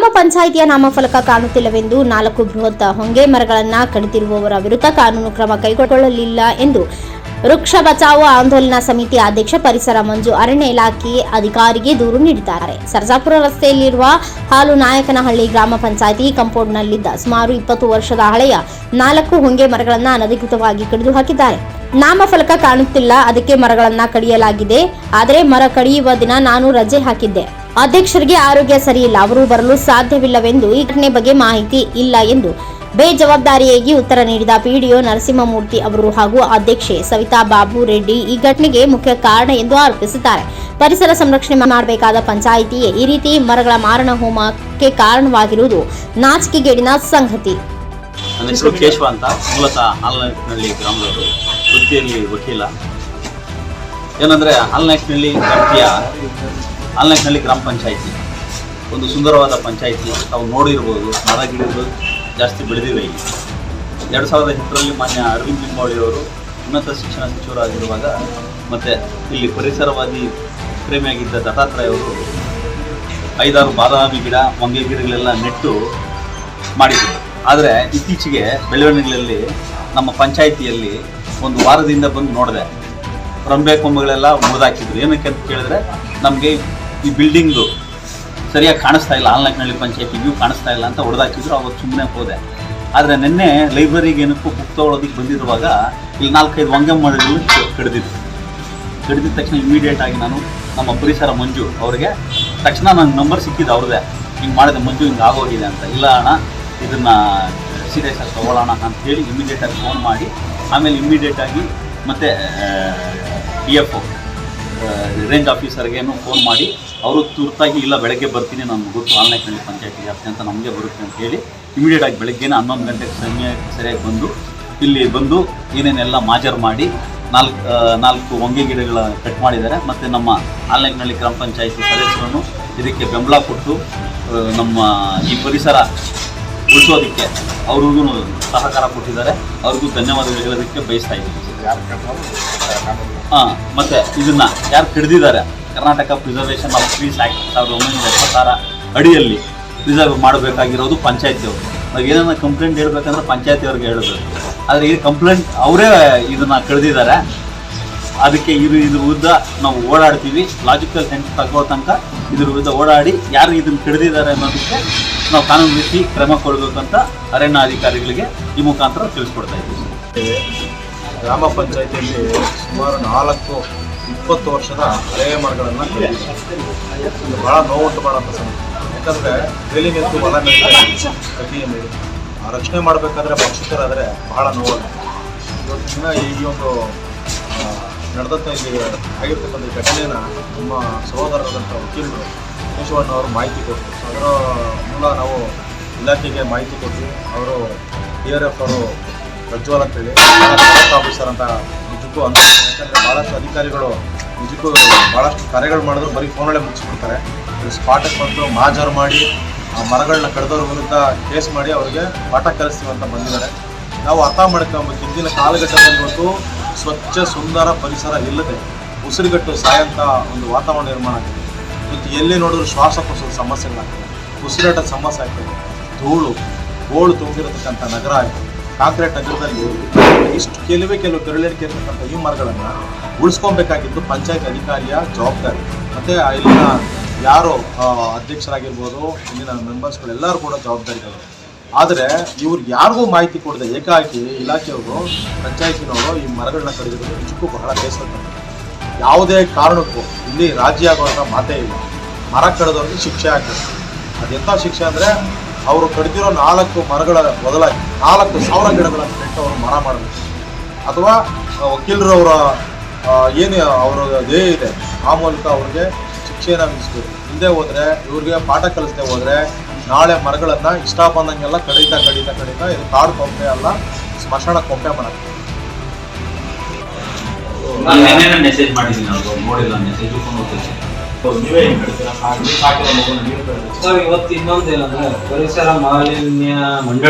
ಗ್ರಾಮ ಪಂಚಾಯಿತಿಯ ನಾಮಫಲಕ ಕಾಣುತ್ತಿಲ್ಲವೆಂದು ನಾಲ್ಕು ಬೃಹತ್ ಹೊಂಗೆ ಮರಗಳನ್ನ ಕಡಿದಿರುವವರ ವಿರುದ್ಧ ಕಾನೂನು ಕ್ರಮ ಕೈಗೊಳ್ಳಲಿಲ್ಲ ಎಂದು ವೃಕ್ಷ ಬಚಾವು ಆಂದೋಲನ ಸಮಿತಿ ಅಧ್ಯಕ್ಷ ಪರಿಸರ ಮಂಜು ಅರಣ್ಯ ಇಲಾಖೆ ಅಧಿಕಾರಿಗೆ ದೂರು ನೀಡಿದ್ದಾರೆ. ಸರ್ಜಾಪುರ ರಸ್ತೆಯಲ್ಲಿರುವ ಹಾಲು ನಾಯಕನಹಳ್ಳಿ ಗ್ರಾಮ ಪಂಚಾಯಿತಿ ಕಂಪೌಂಡ್ನಲ್ಲಿದ್ದ ಸುಮಾರು ಇಪ್ಪತ್ತು ವರ್ಷದ ಹಳೆಯ ನಾಲ್ಕು ಹೊಂಗೆ ಮರಗಳನ್ನು ಅನಧಿಕೃತವಾಗಿ ಕಡಿದು ಹಾಕಿದ್ದಾರೆ ನಾಮಫಲಕ ಕಾಣುತ್ತಿಲ್ಲ, ಅದಕ್ಕೆ ಮರಗಳನ್ನು ಕಡಿಯಲಾಗಿದೆ. ಆದರೆ ಮರ ಕಡಿಯುವ ದಿನ ನಾನು ರಜೆ ಹಾಕಿದ್ದೆ. ಅಧ್ಯಕ್ಷರಿಗೆ ಆರೋಗ್ಯ ಸರಿಯಿಲ್ಲ. ಅವರು ಬರಲು ಸಾಧ್ಯವಿಲ್ಲವೆಂದು ಈ ಘಟನೆ ಬಗ್ಗೆ ಮಾಹಿತಿ ಇಲ್ಲ ಎಂದು ಬೇಜವಾಬ್ದಾರಿಯಾಗಿ ಉತ್ತರ ನೀಡಿದ ಪಿಡಿಒ ನರಸಿಂಹಮೂರ್ತಿ ಅವರು ಹಾಗೂ ಅಧ್ಯಕ್ಷೆ ಸವಿತಾ ಬಾಬು ರೆಡ್ಡಿ ಈ ಘಟನೆಗೆ ಮುಖ್ಯ ಕಾರಣ ಎಂದು ಆರೋಪಿಸಿದ್ದಾರೆ ಪರಿಸರ ಸಂರಕ್ಷಣೆ ಮಾಡಬೇಕಾದ ಪಂಚಾಯಿತಿಯೇ ಈ ರೀತಿ ಮರಗಳ ಮಾರಣ ಹೋಮಕ್ಕೆ ಕಾರಣವಾಗಿರುವುದು ನಾಚಿಕೆಗೇಡಿನ ಸಂಗತಿ. ಹೆಸರು ಏನಂದರೆ ಹಾಲ್ನಾಯ್ಕನಹಳ್ಳಿ ವ್ಯಾಪ್ತಿಯ ಹಾಲ್ನಾಯ್ಕನಹಳ್ಳಿ ಗ್ರಾಮ ಪಂಚಾಯಿತಿ. ಒಂದು ಸುಂದರವಾದ ಪಂಚಾಯಿತಿ ತಾವು ನೋಡಿರ್ಬೋದು. ಮರ, ಗಿಡಗಳು ಜಾಸ್ತಿ ಬೆಳೆದಿವೆ ಇಲ್ಲಿ. ಎರಡು ಸಾವಿರದ ಹತ್ತರಲ್ಲಿ ಮಾನ್ಯ ಅರವಿಂದ್ ಲಿಂಬಾವಳಿ ಅವರು ಉನ್ನತ ಶಿಕ್ಷಣ ಸಚಿವರಾಗಿರುವಾಗ ಮತ್ತು ಇಲ್ಲಿ ಪರಿಸರವಾದಿ ಪ್ರೇಮಿಯಾಗಿದ್ದ ದತ್ತಾತ್ರೇಯ ಅವರು ಐದಾರು ಬಾದಾಮಿ ಗಿಡ ಮಂಗೆ ಗಿಡಗಳೆಲ್ಲ ನೆಟ್ಟು ಮಾಡಿದರು. ಆದರೆ ಇತ್ತೀಚೆಗೆ ಬೆಳವಣಿಗೆಗಳಲ್ಲಿ ನಮ್ಮ ಪಂಚಾಯಿತಿಯಲ್ಲಿ ಒಂದು ವಾರದಿಂದ ಬಂದು ನೋಡಿದೆ. ರಂಬೆ ಕೊಂಬುಗಳೆಲ್ಲ ಮುರಿದಾಕಿದ್ರು. ಏನಕ್ಕೆ ಅಂತ ಕೇಳಿದ್ರೆ ನಮಗೆ ಈ ಬಿಲ್ಡಿಂಗು ಸರಿಯಾಗಿ ಕಾಣಿಸ್ತಾ ಇಲ್ಲ. ಆಲ್ನಾಕ್ನಹಳ್ಳಿ ಪಂಚಾಯತಿ ವ್ಯೂ ಕಾಣಿಸ್ತಾ ಇಲ್ಲ ಅಂತ ಹೊಡೆದಾಕಿದ್ರು. ಅವಾಗ ಸುಮ್ಮನೆ ಹೋದೆ. ಆದರೆ ನಿನ್ನೆ ಲೈಬ್ರರಿಗೆ ಏನಕ್ಕೂ ಬುಕ್ ತೊಗೊಳೋದಕ್ಕೆ ಬಂದಿರುವಾಗ ಇಲ್ಲಿ ನಾಲ್ಕೈದು ವಂಗಂ ಮಾಡಿದ್ರು ಕಡಿದಿತ್ತು ಕಡಿದಿದ ತಕ್ಷಣ ಇಮಿಡಿಯೇಟ್ ಆಗಿ ನಾನು ನಮ್ಮ ಪರಿಸರ ಮಂಜು ಅವ್ರಿಗೆ ತಕ್ಷಣ ನನ್ನ ನಂಬರ್ ಸಿಕ್ಕಿದ್ದು ಅವ್ರದೇ. ಹಿಂಗೆ ಮಾಡಿದ, ಮಂಜು, ಹಿಂಗೆ ಆಗೋಗಿದೆ ಅಂತ. ಇಲ್ಲ ಅಣ್ಣ ಇದನ್ನು ಸೀರಿಯಸ್ ಆಗಿ ಅಂತ ಹೇಳಿ ಇಮಿಡಿಯೇಟಾಗಿ ಫೋನ್ ಮಾಡಿ, ಆಮೇಲೆ ಇಮಿಡಿಯೇಟಾಗಿ ಮತ್ತು ಡಿ ಎಫ್ ರೇಂಜ್ ಆಫೀಸರ್ಗೇನು ಫೋನ್ ಮಾಡಿ, ಅವರು ತುರ್ತಾಗಿ ಇಲ್ಲ, ಬೆಳಗ್ಗೆ ಬರ್ತೀನಿ, ನಾನು ಗೊತ್ತು ಆನ್ಲೈನಲ್ಲಿ ಪಂಚಾಯತಿ ವ್ಯಾಪ್ತಿ ಅಂತ ನಮಗೆ ಬರುತ್ತೆ ಅಂತ ಹೇಳಿ ಇಮಿಡಿಯೇಟ್ ಆಗಿ ಬೆಳಗ್ಗೆನೇ ಹನ್ನೊಂದು ಗಂಟೆಗೆ ಸಮಯ, ಸರಿಯಾಗಿ ಬಂದು, ಇಲ್ಲಿ ಬಂದು ಏನೇನೆಲ್ಲ ಮಾಜರ್ ಮಾಡಿ ನಾಲ್ಕು ನಾಲ್ಕು ಹೊಂಗೆ ಗಿಡಗಳ ಕಟ್ ಮಾಡಿದ್ದಾರೆ. ಮತ್ತು ನಮ್ಮ ಆನ್ಲೈನ್ನಲ್ಲಿ ಗ್ರಾಮ ಪಂಚಾಯಿತಿ ಸದಸ್ಯರನ್ನು ಇದಕ್ಕೆ ಬೆಂಬಲ ಕೊಟ್ಟು ನಮ್ಮ ಈ ಪರಿಸರ ಉಳಿಸೋದಕ್ಕೆ ಅವ್ರಿಗೂ ಸಹಕಾರ ಕೊಟ್ಟಿದ್ದಾರೆ. ಅವ್ರಿಗೂ ಧನ್ಯವಾದಗಳು ಹೇಳೋದಕ್ಕೆ ಬಯಸ್ತಾ ಇದ್ದೀನಿ. ಹಾಂ, ಮತ್ತು ಇದನ್ನು ಯಾರು ಕಡಿದಿದ್ದಾರೆ Karnataka preservation of trees act ಸಾವಿರದ ಒಂಬೈನೂರ ಎಪ್ಪತ್ತಾರ ಅಡಿಯಲ್ಲಿ ಪ್ರಿಸರ್ವ್ ಮಾಡಬೇಕಾಗಿರೋದು ಪಂಚಾಯತಿಯವರು ನಾವು ಏನಾರ ಕಂಪ್ಲೇಂಟ್ ಹೇಳ್ಬೇಕಂದ್ರೆ ಪಂಚಾಯತಿಯವ್ರಿಗೆ ಹೇಳಬೇಕು. ಆದರೆ ಈ ಕಂಪ್ಲೇಂಟ್ ಅವರೇ ಇದನ್ನು ಕಳೆದಿದ್ದಾರೆ. ಅದಕ್ಕೆ ಇದು ಇದ್ರ ವಿರುದ್ಧ ನಾವು ಓಡಾಡ್ತೀವಿ. ಲಾಜಿಕಲ್ ಸೆನ್ಸ್ ತಗೋ ತನಕ ಇದ್ರ ವಿರುದ್ಧ ಓಡಾಡಿ ಯಾರು ಇದನ್ನು ಹಿಡಿದಿದ್ದಾರೆ ಅನ್ನೋದಕ್ಕೆ ನಾವು ಕಾನೂನು ರೀತಿ ಕ್ರಮ ಕೊಡಬೇಕಂತ ಅರಣ್ಯ ಅಧಿಕಾರಿಗಳಿಗೆ ಈ ಮುಖಾಂತರ ತಿಳಿಸ್ಕೊಡ್ತಾ ಇದ್ದೀವಿ. ಗ್ರಾಮ ಪಂಚಾಯತಿಯಲ್ಲಿ ಸುಮಾರು ನಾಲ್ಕು, ಇಪ್ಪತ್ತು ವರ್ಷದ ಹಳೆಯ ಮರಗಳನ್ನು ಇದು ಬಹಳ ನೋವುಂಟು ಮಾಡೋಂಥ ಸಮಸ್ಯೆ. ಯಾಕಂದರೆ ಬೇಲಿ ನಿಂತು ಬಹಳ ಮೇಲೆ ರಕ್ಷಣೆ ಮಾಡಬೇಕಾದ್ರೆ ಪಕ್ಷಿತರಾದರೆ ಬಹಳ ನೋವು. ಇವತ್ತಿನ ಈ ಒಂದು ನಡೆದಂಥ ಇಲ್ಲಿ ಆಗಿರ್ತಕ್ಕಂಥ ಈ ಘಟನೆನ ನಮ್ಮ ಸಹೋದರರಾದಂಥ ವಕೀಲರು ಕೇಶವಣ್ಣ ಅವರು ಮಾಹಿತಿ ಕೊಟ್ಟರು. ಅದರ ಮೂಲ ನಾವು ಇಲಾಖೆಗೆ ಮಾಹಿತಿ ಕೊಟ್ಟು ಅವರು ಡಿ ಆರ್ ಎಫ್ ಅವರು ಪ್ರಜ್ವಲ್ ಅಂತೇಳಿ ಆಫೀಸರ್ ಅಂತ ನಿಜಕ್ಕೂ ಅಂತ ಯಾಕಂದರೆ ಭಾಳಷ್ಟು ಅಧಿಕಾರಿಗಳು ನಿಜಕ್ಕೂ ಭಾಳಷ್ಟು ಕಾರ್ಯಗಳು ಮಾಡಿದ್ರು, ಬರೀ ಫೋನಲ್ಲೇ ಮುಗಿಸ್ಬಿಡ್ತಾರೆ ಸ್ಪಾಟಕ್ಕೆ ಬಂದು ಮಾಜಾರು ಮಾಡಿ, ಆ ಮರಗಳನ್ನ ಕಡಿದವ್ರ ವಿರುದ್ಧ ಕೇಸ್ ಮಾಡಿ ಅವರಿಗೆ ಪಾಠ ಕಲಿಸ್ತೀವಿ ಅಂತ ಬಂದಿದ್ದಾರೆ. ನಾವು ಅರ್ಥ ಮಾಡ್ಕೊಬೇಕು. ಹಿಂದಿನ ಕಾಲಘಟ್ಟದಲ್ಲಿ ಇವತ್ತು ಸ್ವಚ್ಛ ಸುಂದರ ಪರಿಸರ ಇಲ್ಲದೆ ಉಸಿರುಗಟ್ಟು ಸಾಯಂತ ಒಂದು ವಾತಾವರಣ ನಿರ್ಮಾಣ ಆಗಿದೆ. ಮತ್ತು ಎಲ್ಲಿ ನೋಡಿದ್ರು ಶ್ವಾಸಕೋಶದ ಸಮಸ್ಯೆಗಳಾಗ್ತದೆ. ಉಸಿರಾಟದ ಸಮಸ್ಯೆ ಆಗ್ತದೆ. ಧೂಳು, ಗೋಳು ತುಂಬಿರತಕ್ಕಂಥ ನಗರ ಆಯಿತು ಕಾಂಕ್ರೀಟ್ ನಗರದಲ್ಲಿ ಇಷ್ಟು ಕೆಲವೇ ಕೆಲವು ಬೆರಳಿಕೆ ಇರತಕ್ಕಂಥ ಈ ಮರಗಳನ್ನು ಉಳಿಸ್ಕೊಬೇಕಾಗಿದ್ದು ಪಂಚಾಯತ್ ಅಧಿಕಾರಿಯ ಜವಾಬ್ದಾರಿ. ಮತ್ತು ಇಲ್ಲಿನ ಯಾರು ಅಧ್ಯಕ್ಷರಾಗಿರ್ಬೋದು, ಇಲ್ಲಿನ ಮೆಂಬರ್ಸ್ಗಳೆಲ್ಲರೂ ಕೂಡ ಜವಾಬ್ದಾರಿಗಳು ಆದರೆ ಇವ್ರು ಯಾರಿಗೂ ಮಾಹಿತಿ ಕೊಡದೆ ಏಕಾಏಕಿ ಇಲಾಖೆಯವರು, ಪಂಚಾಯತಿನವರು ಈ ಮರಗಳನ್ನ ಕಡಿದಿರೋದು ನಿಜಕ್ಕೂ ಬಹಳ ಬೇಸರ. ಯಾವುದೇ ಕಾರಣಕ್ಕೂ ಇಲ್ಲಿ ರಾಜಿ ಆಗುವಂಥ ಮಾತೇ ಇಲ್ಲ. ಮರ ಕಡಿದವ್ರಿಗೆ ಶಿಕ್ಷೆ ಆಗ್ತದೆ ಅದೆಂಥ ಶಿಕ್ಷೆ ಅಂದರೆ ಅವರು ಕಡಿದಿರೋ ನಾಲ್ಕು ಮರಗಳ ಬದಲಾಗಿ ನಾಲ್ಕು ಸಾವಿರ ಗಿಡಗಳನ್ನು ನೆಟ್ಟು ಅವರು ಮರ ಮಾಡಬೇಕು. ಅಥವಾ ವಕೀಲರು ಅವರ ಏನು ಅವರ ಧ್ಯೇಯ ಇದೆ, ಆ ಮೂಲಕ ಅವ್ರಿಗೆ ಶಿಕ್ಷೆಯನ್ನು ವಿಧಿಸ್ಬೇಕು. ಹಿಂದೆ ಹೋದರೆ, ಇವ್ರಿಗೆ ಪಾಠ ಕಲಿಸದೆ ಹೋದರೆ ನಾಳೆ ಮರಗಳನ್ನು ಇಷ್ಟ ಬಂದಂಗೆಲ್ಲ ಕಡಿತಾ ಕಡಿತಾ ಕಡಿತಾ ಇದು ಕಾಡು ಕೊಂಪೆ ಅಲ್ಲ ಸ್ಮಶಾನ ಕೊಂಪೆ ಮಾಡುತ್ತೆ ಮೆಸೇಜ್ ಮಾಡಿದ್ದೀನಿ ನೋಡಿಲ್ಲ ಇವತ್ತು ಇನ್ನೊಂದೇನಂದ್ರೆ ಪರಿಸರ ಮಾಲಿನ್ಯ ಮಂಡಳಿ